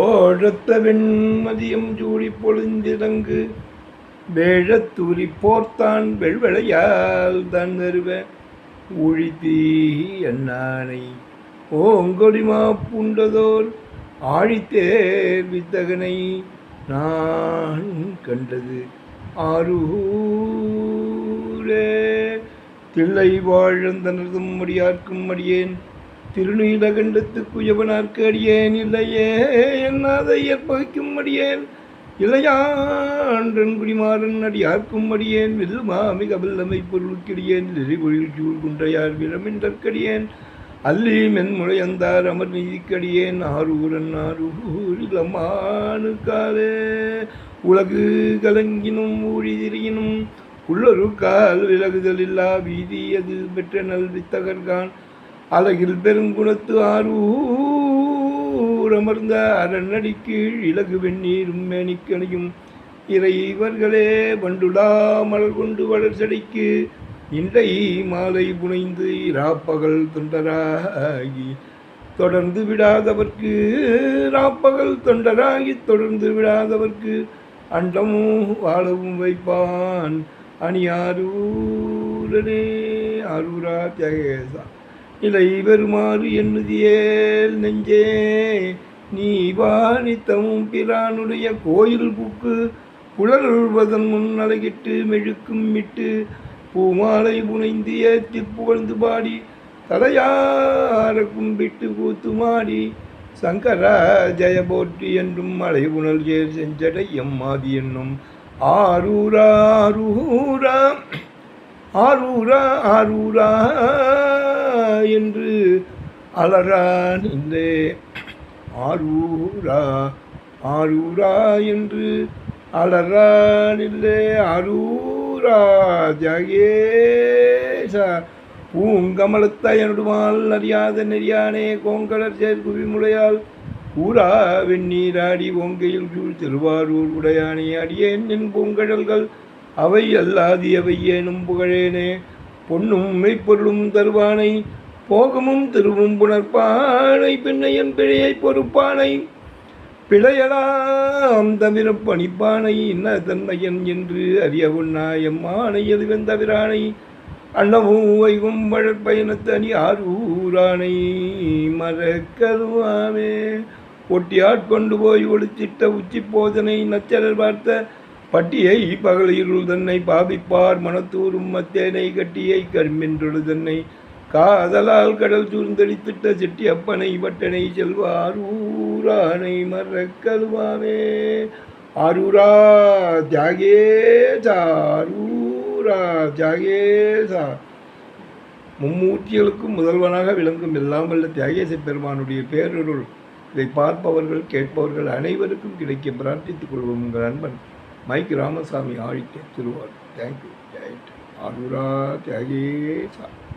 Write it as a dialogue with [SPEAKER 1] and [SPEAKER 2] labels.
[SPEAKER 1] ஓழத்த வெண்மதியம் சூடி பொழிந்திடங்கு வேழத்தூரி போர்த்தான் வெள்வளையால் தான் வருவ ஊழி தீஹி அண்ணானை ஓங்கொடிமா பூண்டதோர் ஆழித்தே வித்தகனை நான் கண்டது ஆரூரே தில்லை வாழ்ந்தனதும் அடியார்க்கும் அடியேன் திருநீலகண்டத்து அடியேன் இல்லையே என்னாதை ஏற்பகைக்கும் அடியேன் இளையாண்டன் குடிமாறன் அடியார்க்கும் அடியேன் வெல்லுமா மிக வல்லமை பொருளுக்கிடியேன் நெறிபொழில் சூழ் குன்றையார் விளமின்றற்கடியேன் அல்லி மென்முளை அந்தார் அமர் நீதிக்கடியேன் ஆரூரன் ஆரூரில் காலே உலகு கலங்கினும் ஊழி திரியினும் உள்ளொரு கால் விலகுதல் இல்லா வீதி அது பெற்ற நல்வித்தகர்கான் அழகில் பெருங்குணத்து ஆரூரமர்ந்த அரண்ணடி கீழ் இலகு வெந்நீரும் மேனிக்கணியும் இறைவர்களே வண்டுடா மலர் கொண்டு வளர்ச்சடிக்கு இன்றை மாலை புனைந்து இராப்பகல் தொண்டராகி தொடர்ந்து விடாதவர்க்கு ராப்பகல் தொண்டராகி தொடர்ந்து விடாதவர்க்கு அண்டமும் வாழவும் வைப்பான் அணி ஆரூரனே ஆரூரா தியாகேசா இலை வருமாறு எண்ணுதியேல் நெஞ்சே நீ வாணித்தமும் பிரானுடைய கோயில் புக்கு புலருள்வதன் முன் அழகிட்டு மெழுக்கும் மிட்டு பூமாலை புனைந்து ஏத்தி புகழ்ந்து பாடி தலையார கும்பிட்டு கூத்துமாடி சங்கரா ஜெய போற்றி என்றும் மலை உணல் ஏர் செஞ்சடை எம்மாதி என்னும் ஆரூரா ஆரூரா ஆரூரா ஆரூரா என்று அலரா ஆரூரா ஆரூரா என்று அலரா நின்றே அரூரா ஜகேசா என்னுடுவாள் நறியாத நெறியானே கோங்கலர் முடையால் ஊரா வெந்நீராடி ஓங்கையில் சூழ் திருவாரூர் உடையானே அடியேன் என் பூங்கழல்கள் அவை அல்லாதியவை ஏனும் புகழேனே பொன்னும் மெய்ப்பொருளும் தருவானை போகமும் திருவும் புணர்ப்பானை பின்னையன் பிழையை பொறுப்பானை பிழையலாம் தவிர பணிப்பானை இன்ன தன்மையன் என்று அறிய உண்ணாயம் ஆணை எதுவென் தவிரானை அன்னமும் வைகும் வழற்பயணத்தனி ஆரூரானை மறக்கருவாமே ஒட்டியாட்கொண்டு போய் ஒளித்திட்ட உச்சி போதனை நச்சரர் பார்த்த பட்டியை பகலிருள் தன்னை பாவிப்பார் மனத்தூரும் மத்தேனை கட்டியை கருமென்றொழு தன்னை காதலால் கடல் சூழ்ந்தடித்திட்ட செட்டி அப்பனை வட்டனை செல்வார் ஊரானை மறக்கல்வாவே அருரா தியாகேசா அருரா தியாகேசா
[SPEAKER 2] மும்மூர்த்திகளுக்கும் முதல்வனாக விளங்கும் இல்லாமல் தியாகேச பெருமானுடைய பேரொருள் இதை பார்ப்பவர்கள் கேட்பவர்கள் அனைவருக்கும் கிடைக்க பிரார்த்தித்துக் கொள்வோம் உங்கள் அன்பன் மைக் ராமசாமி ஆழித்த திருவாரூர் தேங்க்யூ ஆரூரா தியாகேசா